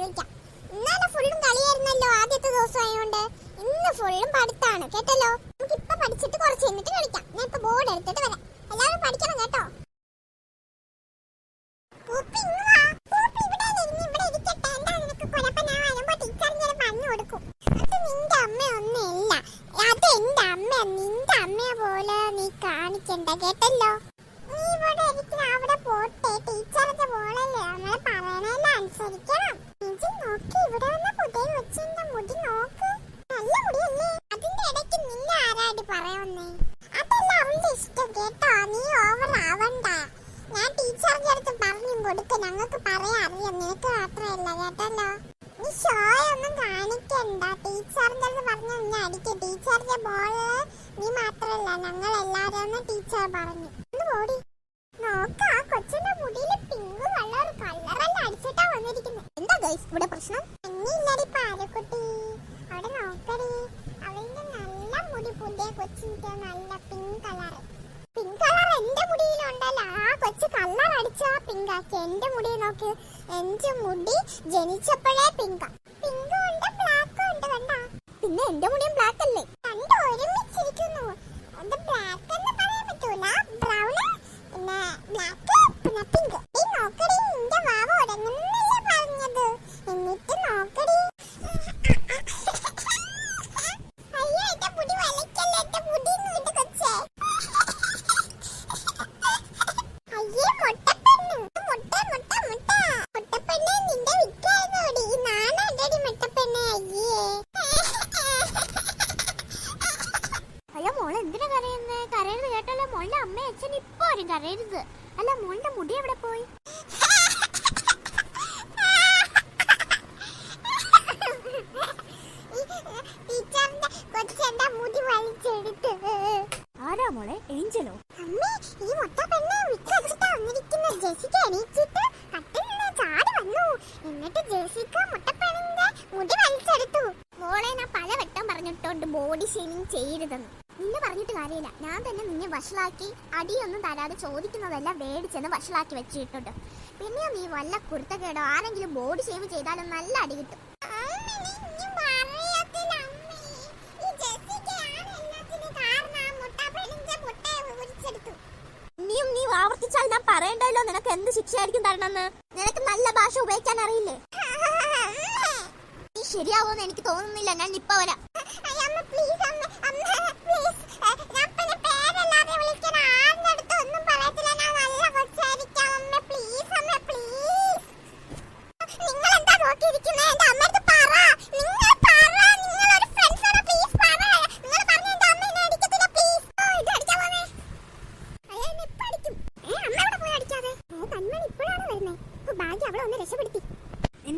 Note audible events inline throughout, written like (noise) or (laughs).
കഴിക്കാം. ഫുള്ളും കളിയായിരുന്നല്ലോ ആദ്യത്തെ ദിവസം ഇന്ന് ഫുള്ളും പഠിത്താണ്. കേട്ടല്ലോ? കാണിക്കണ്ട കേട്ടല്ലോ? നീ അവിടെ പോട്ടെ. ടീച്ചറിന്റെ നോക്കി വന്ന പുതിയ മുടി നോക്ക്. നല്ല അതിന്റെ ഇടയ്ക്ക് നിന്നെ ആരാടി അതല്ല നീ ഓവർ ആവണ്ട. ഞാൻ അടുത്ത് പറഞ്ഞു കൊടുക്ക് നിനക്ക് കേട്ടല്ലോ? നീ ഷോയൊന്നും അടുത്ത് അടിക്കും. ടീച്ചറിന്റെ മോൾ മാത്രമല്ല ഞങ്ങൾ എല്ലാരും ടീച്ചർ പറഞ്ഞു. ഓടി. പോടി ആ കൊച്ചിന്റെ മുടിയിൽ പിങ്ക് കളർ കളറെല്ലാം അടിച്ചിട്ടാ വന്നിരിക്കുന്നത് എന്താ ഗൈസ് ഇവിടെ പ്രശ്നം? എന്നില്ലടി പാലക്കുട്ടി. അവിടെ നോക്കടി. അവന്റെ നല്ല മുടി പുതിയ കൊച്ചിന്റെ നല്ല പിങ്ക് കളർ പിങ്ക് കളർ എന്റെ മുടിയിലുണ്ടല്ലോ. ആ കൊച്ചു കളർ അടിച്ച പിങ്ക് ആക്കി. എന്റെ മുടി നോക്ക്. എന്റെ മുടി ജനിച്ചപ്പോഴേ പിങ്ക പിങ്ക് ഉണ്ട് ബ്ലാക്ക് ഉണ്ട് കണ്ട? പിന്നെ എന്റെ മുടിയും ബ്ലാക്ക് അല്ലേ? അത് ബ്ലാക്ക് എന്ന് പറയാൻ പറ്റൂല മോളുടെ മുടി എവിടെ പോയി? ആരാ മോളെ? ഏഞ്ചലോ? അമ്മേ ഈ മുട്ട പെണ്ണ് വിക്കടിച്ചിട്ടാ വന്നിരിക്കുന്ന. ജെസിക്ക എണീച്ചിട്ട് ചാടി വന്നു. എന്നിട്ട് ജെസിക്ക മുട്ടപ്പെണ്ണിന്റെ മുടി വലിച്ചെടുത്തു. മോളെ ഞാൻ പലവട്ടം പറഞ്ഞിട്ടുണ്ട് ബോഡി ഷേമിങ് ചെയ്യരുതെന്ന്. നിന്നെ പറഞ്ഞിട്ട് കാര്യമില്ല. ഞാൻ തന്നെ നിന്നെ വഷളാക്കി അടിയൊന്നും തരാതെ ചോദിക്കുന്നതെല്ലാം മേടിച്ചെന്ന് വഷളാക്കി വെച്ചിട്ടുണ്ട്. പിന്നെ നീ വല്ല കുരുത്തക്കേടോ ആരെങ്കിലും ബോഡി ഷേവ് ചെയ്താലും നല്ല അടി കിട്ടും. പറയണ്ടല്ലോ. നിനക്ക് എന്ത് ശിക്ഷയായിരിക്കും തരണമെന്ന്? നിനക്ക് നല്ല ഭാഷ ഉപയോഗിക്കാൻ അറിയില്ലേ. (laughs) നീ ശരിയാവുമെന്ന് എനിക്ക് തോന്നുന്നില്ല. ഞാൻ ഇപ്പൊ വരാം. അയ്യ, അമ്മ, please, അമ്മ, അമ്മ,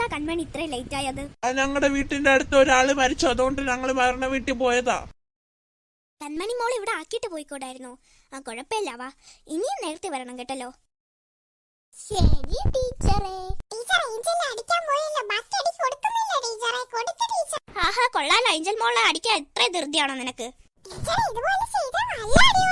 എന്താ കൺമണി ഇത്ര ലേറ്റ് ആയത്? ഞങ്ങളുടെ വീട്ടിന്റെ അടുത്ത് ഒരാൾ മരിച്ചു. അതുകൊണ്ട് ഞങ്ങൾ മരണ വീട്ടിൽ പോയതാ. കൺമണി മോൾ ഇവിടെ ആക്കിയിട്ട് പോയിക്കോടായിരുന്നു? ആ കുഴപ്പമില്ല വാ. ഇനിയും നേരത്തെ വരണം കേട്ടല്ലോ. ശരി ടീച്ചറേ. ടീച്ചർ ഏഞ്ചലിനെ അടിക്കാൻ പോയല്ലോ. ബാക്കി അടി കൊടുക്കുന്നില്ല ടീച്ചറെ. കൊടുത്തു ടീച്ചർ. ആഹാ കൊള്ളാലോ ഏഞ്ചൽ മോളെ അടിക്കാൻ എത്ര ധൃതിയാണോ നിനക്ക്. ഇതുപോലെ ചെയ്താൽ നല്ല അടി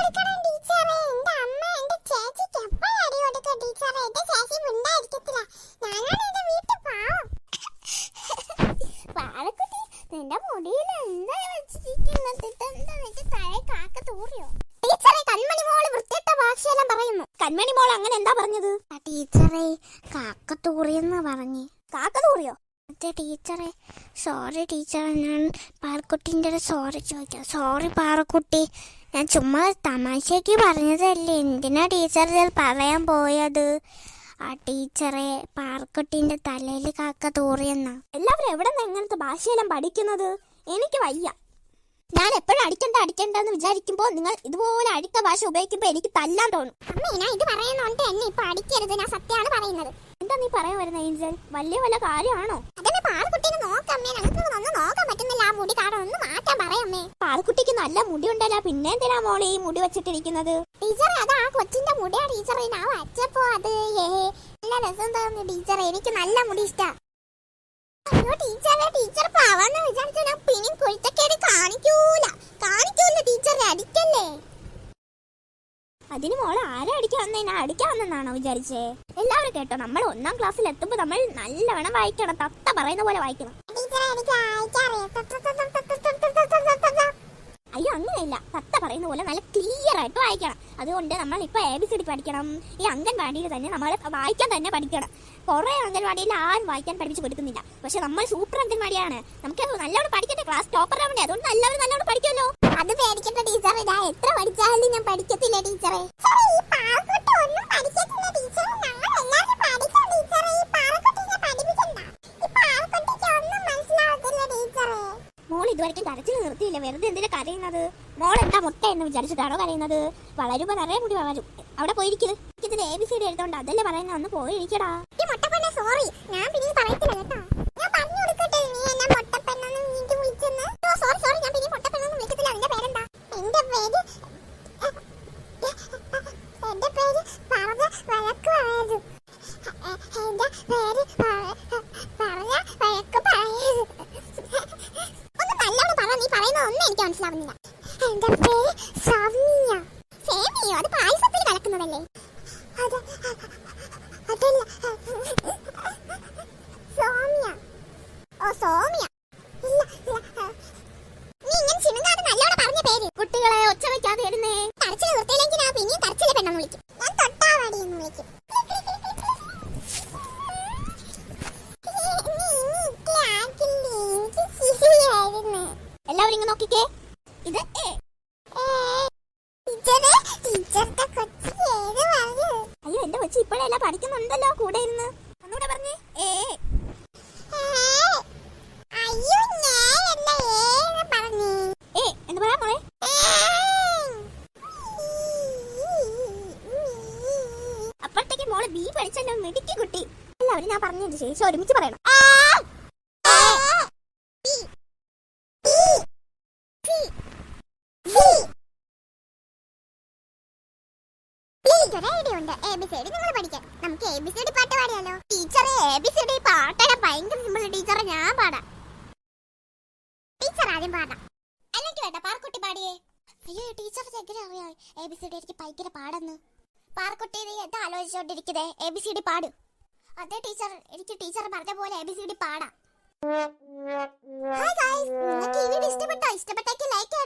നിന്റെ മുടിയിൽ എന്താ വെച്ചിരിക്കുന്നത് ഇതെന്താ തലയിൽ കാക്ക തൂറിയോ? ടീച്ചറെ കൺമണി മോൾ വൃത്തിയിട്ട ഭാഷയെല്ലാം പറയുന്നു. കൺമണി മോൾ അങ്ങനെ എന്താ പറഞ്ഞത്? ടീച്ചറെ കാക്ക തൂറിയെന്ന് പറഞ്ഞു. കാക്ക തൂറിയോ? അതെ ടീച്ചറെ സോറി ടീച്ചർ ഞാൻ പാറക്കുട്ടിന്റെ സോറി ചോദിക്കാം. സോറി പാറക്കുട്ടി ഞാൻ ചുമ്മാ തമാശയ്ക്ക് പറഞ്ഞതല്ലേ. എന്തിനാ ടീച്ചർ പറയാൻ പോയത്? ആ ടീച്ചറെ പാർക്കുട്ടിന്റെ തലയിൽ കാക്ക തൂറിയെന്നാ. എല്ലാവരും എവിടെ നിന്ന് എങ്ങനത്തെ ഭാഷയെല്ലാം പഠിക്കുന്നത്? എനിക്ക് വയ്യ. ഞാൻ എപ്പോഴും അടിക്കണ്ട അടിക്കണ്ടെന്ന് വിചാരിക്കുമ്പോ നിങ്ങൾ ഇതുപോലെ അഴുക്ക ഭാഷ ഉപയോഗിക്കുമ്പോ എനിക്ക് തല്ലാൻ തോന്നും. അമ്മേ ഞാൻ ഇത് പറയുന്നോണ്ട് എന്നെ ഇപ്പൊ അടിക്കരുത്. ഞാൻ സത്യമാണ് പറയുന്നത്. എന്താ നീ പറയാൻ വരുന്ന ഏഞ്ചൽ? വലിയ വല്ല കാര്യമാണോ? അതന്നെ പാറക്കുട്ടീനെ നോക്കമ്മേ ഞങ്ങൾക്ക് ഒന്നും നോക്കാൻ പറ്റുന്നില്ല. ആ മുടി കാരണം ഒന്ന് മാറ്റാൻ പറയമ്മേ പാറക്കുട്ടിക്ക് നല്ല മുടി ഉണ്ടല്ലോ. പിന്നെ എന്തിനാ മോളെ ഈ മുടി വെച്ചിട്ടിരിക്കുന്നത്? ടീച്ചറെ അത് കൊച്ചിന്റെ മുടിയാ ടീച്ചറെ. ഞാൻ വച്ചപ്പോ അത് നല്ല രസം തോന്നി ടീച്ചറെ. എനിക്ക് നല്ല മുടി ഇഷ്ടാ. ടീച്ചർ അതിന് മോൾ ആരെ അടിക്കാൻ വന്നതിനാ അടിക്കാൻ വന്നെന്നാണോ വിചാരിച്ചേ? എല്ലാവരും കേട്ടോ നമ്മൾ ഒന്നാം ക്ലാസ്സിൽ എത്തുമ്പോൾ നമ്മൾ നല്ലവണ്ണം വായിക്കണം. തത്ത പറയുന്ന പോലെ വായിക്കണം അയ്യോ അങ്ങനെയില്ല തത്ത പറയുന്ന പോലെ നല്ല ക്ലിയർ ആയിട്ട് വായിക്കണം. അതുകൊണ്ട് നമ്മൾ ഇപ്പൊ എ ബി സി ഡി പഠിക്കണം. ഈ അംഗൻവാടിയിൽ തന്നെ നമ്മൾ വായിക്കാൻ തന്നെ പഠിക്കണം. കുറെ അംഗൻവാടിയിൽ ആരും വായിക്കാൻ പഠിപ്പിച്ച് കൊടുക്കുന്നില്ല. പക്ഷെ നമ്മൾ സൂപ്പർ അംഗൻവാടിയാണ്. നമുക്ക് നല്ലോണം പഠിക്കട്ടെ. ക്ലാസ് ടോപ്പർ ആവണ്ടേ? അതുകൊണ്ട് നല്ലവരും നല്ലോണം പഠിക്കുമല്ലോ. അത് പേടിക്കട്ടെ ടീച്ചറെ. ഞാൻ എത്ര പഠിച്ചാലും ഞാൻ പഠിക്കത്തില്ല ടീച്ചറെ. ഈ വെറുതെ എന്തിനാ കരയുന്നത്? മോൾ എന്താ മുട്ട എന്ന് വിചാരിച്ചിട്ടാണോ കരയുന്നത്? വളരുമ്പോ നിറയെ കൂടി വളരും അവിടെ പോയിരിക്കുന്നത് ഇതിന് എ ബി സി ഡി എടുത്തോണ്ട് അതല്ലേ പറയുന്നത് ഒന്ന് പോയിരിക്കടാ ഈ സോറി ഞാൻ പിന്നെ കേട്ടോ. ഞാൻ പറഞ്ഞു കൊടുക്കട്ടെ. നീ സോറി സോറി ഞാൻ പിന്നെ നിന്റെ പേരെന്താ എന്റെ പേര് എന്റെ പേര് പറഞ്ഞ വഴക്ക് പറയരുത് എന്റെ പേര് പറഞ്ഞ വഴക്ക് പറയരുത് ഒന്ന് നല്ലോണം പറ നീ പറയുന്നത് ഒന്നും എനിക്ക് മനസ്സിലാവുന്നില്ല എന്റെ പേര് സൗമ്യ. സേമിയോ അത് പായസത്തിൽ കലക്കുന്നതല്ലേ? അത് അതല്ല സോമ്യ ഓ സോമ്യ ഇല്ല ഇല്ല നീ ഇങ്ങനെ ചിണുങ്ങാതെ നല്ലോണം പറഞ്ഞ പേര് കുട്ടികളെ ഒച്ച വെക്കാതെ ഇരുന്നേ കരച്ചിൽ നിർത്തിയില്ലെങ്കിൽ ഞാൻ പിന്നെയും കരച്ചിലെ പെണ്ണെന്ന് വിളിക്കും ഞാൻ തൊട്ടാവാടി എന്ന് വിളിക്കും നീ ഇനിയൊക്കെ ആക്കില്ലേ? എനിക്ക് ചിരിയായിരുന്നു. എല്ലാവരും ഇങ്ങ് നോക്കിക്കേ ഇത് എ ഏയ്, ടീച്ചറെ, ടീച്ചറുടെ കൊച്ച് ഏത് പറഞ്ഞു? എന്റെ ഇപ്പോഴെല്ലാം പഠിക്കുന്നുണ്ടല്ലോ കൂടെ ഇരുന്ന്. ഒന്നുകൂടെ ഏ. പറഞ്ഞേ. ഏ എന്ന് പറയാ മോളെ? അപ്പോഴത്തേക്ക് മോൾ ബി പഠിച്ചല്ലോ മിടുക്കി കുട്ടി. എല്ലാവരും ഞാൻ പറഞ്ഞതിന് ശേഷം ഒരുമിച്ച് പറയണം. ഉണ്ട് എ ബി സി ഡി നിങ്ങൾ പഠിക്കാം. നമുക്ക് എ ബി സി ഡി പാട്ട് പാടിയാലോ? ടീച്ചറെ എ ബി സി ഡി പാട്ടല്ല ഭയങ്കര സിമ്പിൾ ടീച്ചറെ ഞാൻ പാടാം. ടീച്ചർ ആദ്യം പാടാം. അല്ലെങ്കിൽ വേണ്ട പാർക്കുട്ടി പാടിയേ. അയ്യോ ടീച്ചർക്ക് എങ്ങനെ അറിയാം? എ ബി സി ഡി എനിക്ക് ഭയങ്കര പാടെന്ന്. പാർക്കുട്ടി നീ എന്താ ആലോചിച്ചോണ്ടിരിക്കുന്നേ? എ ബി സി ഡി പാട്. അതെ ടീച്ചർ എനിക്ക് ടീച്ചർ പറഞ്ഞ പോലെ എ ബി സി ഡി പാടാം. ഹായ് ഗൈസ് നിങ്ങൾക്ക് ഈ ഇഷ്ടപ്പെട്ടോ? ഇഷ്ടപ്പെട്ടെങ്കിൽ ലൈക്ക്